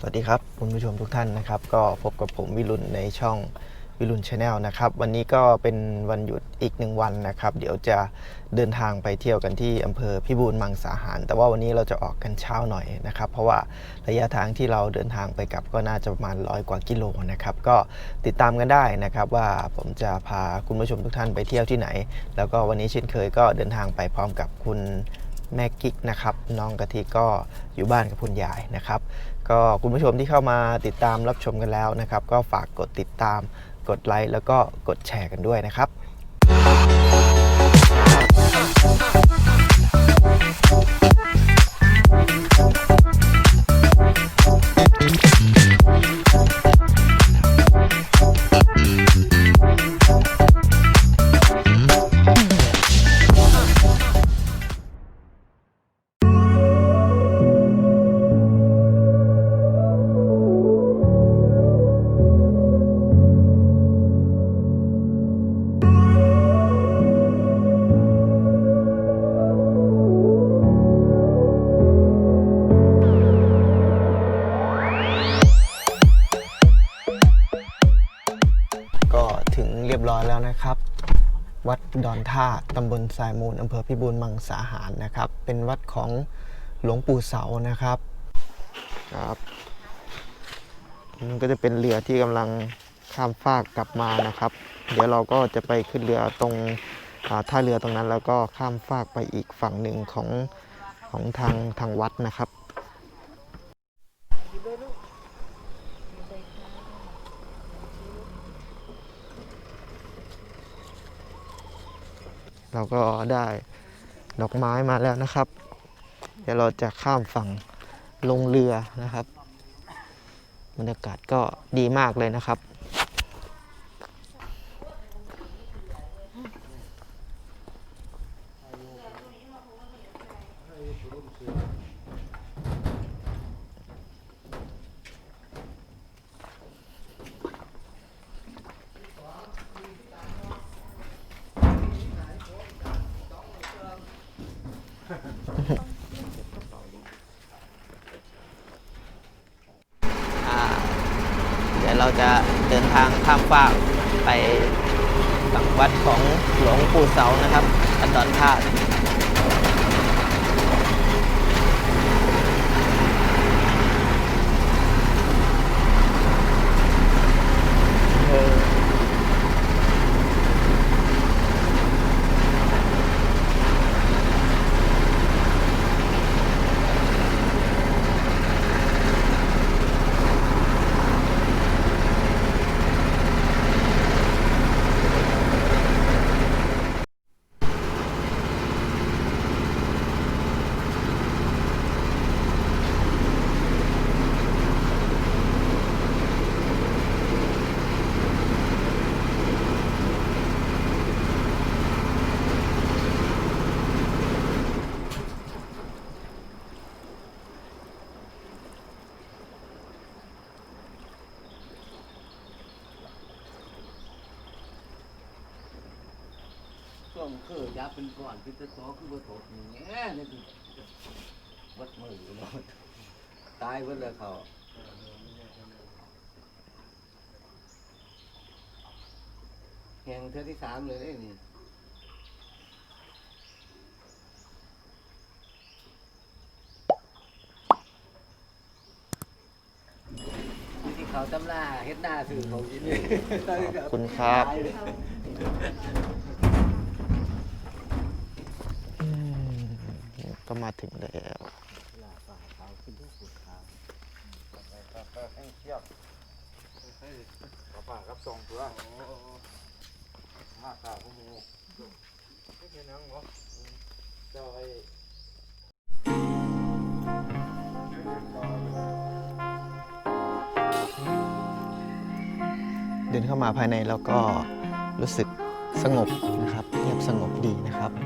สวัสดีครับคุณผู้ชมทุกท่านนะครับ ก็พบกับผมวิรุณในช่องวิรุณชาแนลนะครับ วันนี้ก็เป็นวันหยุดอีกหนึ่งวันนะครับ เดี๋ยวจะเดินทางไปเที่ยวกันที่อำเภอพิบูลมังสาหาร แต่ว่าวันนี้เราจะออกกันเช้าหน่อยนะครับ เพราะว่าระยะทางที่เราเดินทางไปกลับก็น่าจะประมาณร้อยกว่ากิโลนะครับ ก็ติดตามกันได้นะครับว่าผมจะพาคุณผู้ชมทุกท่านไปเที่ยวที่ไหน แล้วก็วันนี้เช่นเคยก็เดินทางไปพร้อมกับคุณแม่กิ๊กนะครับน้องกะทิก็อยู่บ้านกับคุณยายนะครับ ก็คุณผู้ชมที่เข้ามาติดตามรับชมกันแล้วนะครับ ก็ฝากกดติดตาม กดไลค์แล้วก็กดแชร์กันด้วยนะครับก็ รียบร้อยแล้วนะครับ วัดดอนท่าตำบลสายมูลอำเภอพิบูลมังสาหารนะครับ เป็นวัดของหลวงปู่เสานะครับครับมันก็จะเป็นเรือที่กำลังข้ามฟากกลับมานะครับ เดี๋ยวเราก็จะไปขึ้นเรือตรงท่าเรือตรงนั้นแล้วก็ข้ามฟากไปอีกฝั่งหนึ่งของของทางทางวัดนะครับ เราก็ได้ดอกไม้มาแล้วนะครับ เดี๋ยวเราจะข้ามฝั่งลงเรือนะครับบรรยากาศก็ดีมากเลยนะครับ อ่าเดี๋ยวเราจะเดิน ฝางข้ามฟากไปฝังวัดของหลวงปู่เสานะครับอันดอนท่าเช่วงคือยับเป็นก่อนพิจารณาคือบ่ตกนี่แง่นี่คือวัดมือเนาะตายเพิ่นเลยเขาแห่งเทือที่สามเลยเด้นี่ที่เขาตำราเฮ็ดหน้าสื่อเขากินขอบคุณครับ อืม ก็มาถึงแล้วฝากครับส่งตัวมาข่าพวกมูไม่เป็นนังเหรอเจ้าไอ้เดินเข้ามาภายในแล้วก็รู้สึกสงบนะครับ เงียบสงบดีนะครับ